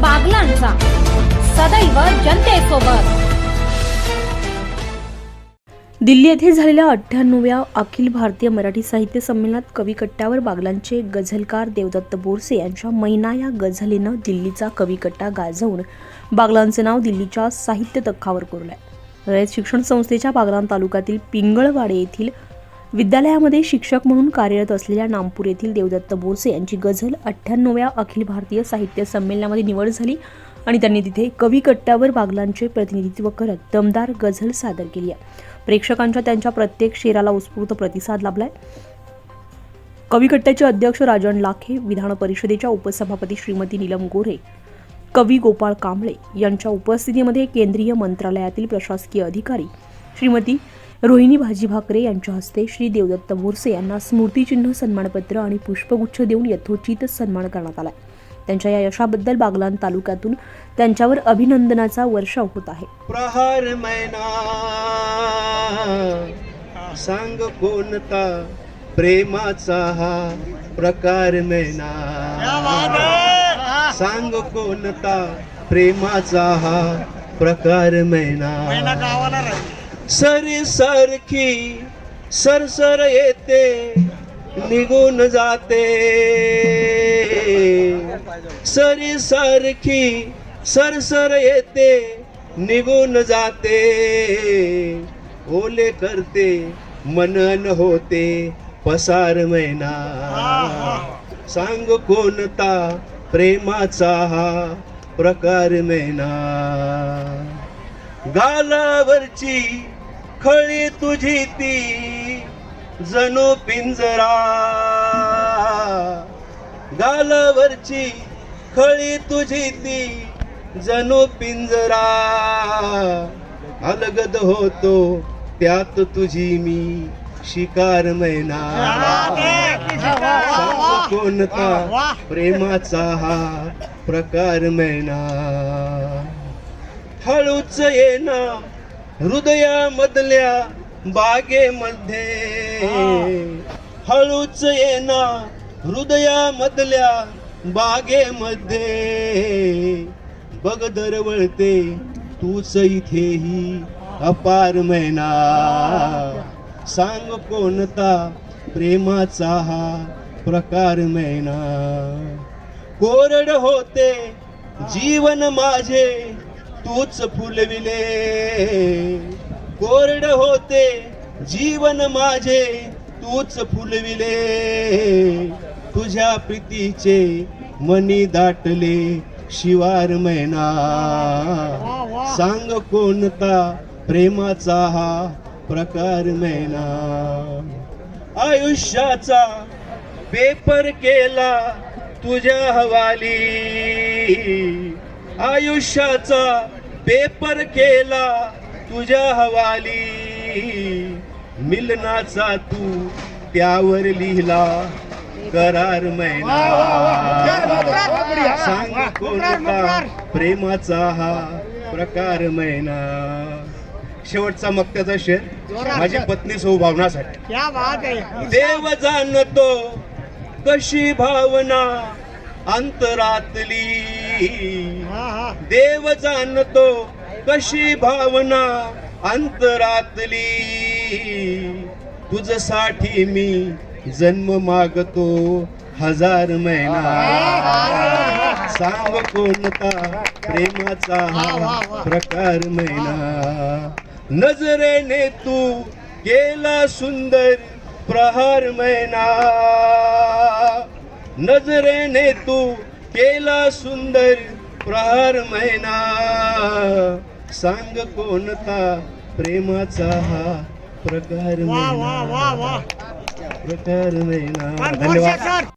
बागलांचा. सदैव जनतेसोबत. दिल्ली येथे झालेल्या अठ्ठ्याण्णव्या अखिल भारतीय मराठी साहित्य संमेलनात कविकट्ट्यावर बागलांचे गझलकार देवदत्त बोरसे यांच्या मैना या गझलीनं दिल्लीचा कविकट्टा गाजवून बागलांचं नाव दिल्लीच्या साहित्य तख्खावर कोरलंय. रयत शिक्षण संस्थेच्या बागलान तालुक्यातील पिंगळवाडे येथील विद्यालयामध्ये शिक्षक म्हणून कार्यरत असलेल्या नामपूर येथील देवदत्त बोरसे यांची गझल अठ्ठ्याण्णव्या अखिल भारतीय साहित्य संमेलनामध्ये निवड झाली आणि त्यांनी तिथे कविकट्ट्यावर बागलांचे प्रतिनिधित्व करत दमदार गझल सादर केली आहे. प्रेक्षकांच्या त्यांच्या प्रत्येक शेराला उत्स्फूर्त प्रतिसाद लाभलाय. कविकट्ट्याचे अध्यक्ष राजन लाखे विधान परिषदेच्या उपसभापती श्रीमती नीलम गोरे कवी गोपाळ कांबळे यांच्या उपस्थितीमध्ये केंद्रीय मंत्रालयातील प्रशासकीय अधिकारी श्रीमती रोहिणी भाजी भाकरे यांच्या हस्ते श्री देवदत्त बोरसे यांना स्मृतिचिन्ह सन्मानपत्र आणि पुष्पगुच्छ देऊन यथोचित सन्मान करण्यात आला त्यांच्या या यशाबद्दल बागलान तालुक्यातून त्यांच्यावर अभिनंदनाचा वर्षाव होत आहे. प्रहार मैना सांग कोणता प्रेमाचा हा प्रकार मैना. सांग कोणता प्रेमाचा हा प्रकार मैना. सरी सारखी सरसर येते निघून जाते. सरी सारखी सरसर येते निघून जाते. ओले करते मनन होते पसार मैना. सांग कोणता प्रेमाचा हा प्रकार मैना. गालावरची खळी तुझी ती जणू पिंजरा. गालावरची खळी तुझी ती जणू पिंजरा. अलगद होतो त्यात तुझी मी शिकार मैना. कोणता प्रेमाचा हा प्रकार मैना. हळूच येना हृदयामधल्या बागेमध्ये. हळूच येना हृदयामधल्या बागेमध्ये. बघ दरवळते तूच इथेही अपार मैना. सांग कोणता प्रेमाचा हा प्रकार मैना. कोरड होते जीवन माझे तूच फुलविले. कोरड होते जीवन माझे तूच फुलविले. तुझ्या प्रीतीचे मनी दाटले शिवार मैना. सांग कोणता प्रेमाचा हा प्रकार मैना. आयुष्याचा पेपर केला तुझ्या हवाली. आयुष्याचा पेपर केला तुझ्या हवाली. मिलनाचा तू त्यावर लिहिला. करार मैना. सांग कोणता प्रेमाचा हा प्रकार मैना. शेवटचा मक्त्याचा शेर. माझी पत्नी सौभावनासाठी क्या बात है देव जाणतो कशी भावना अंतरातली. देव जाणतो कशी भावना अंतरातली. तुझसाठी मी जन्म मागतो हजार महिना. सांग कोणता प्रेमाचा हा प्रकार महिना. नजरेने तू केला सुंदर प्रहार मैना नजरेने तू केला सुंदर प्रहार मैना. सांग कोणता प्रेमाचा हा प्रकार प्रकार पण धन्यवाद.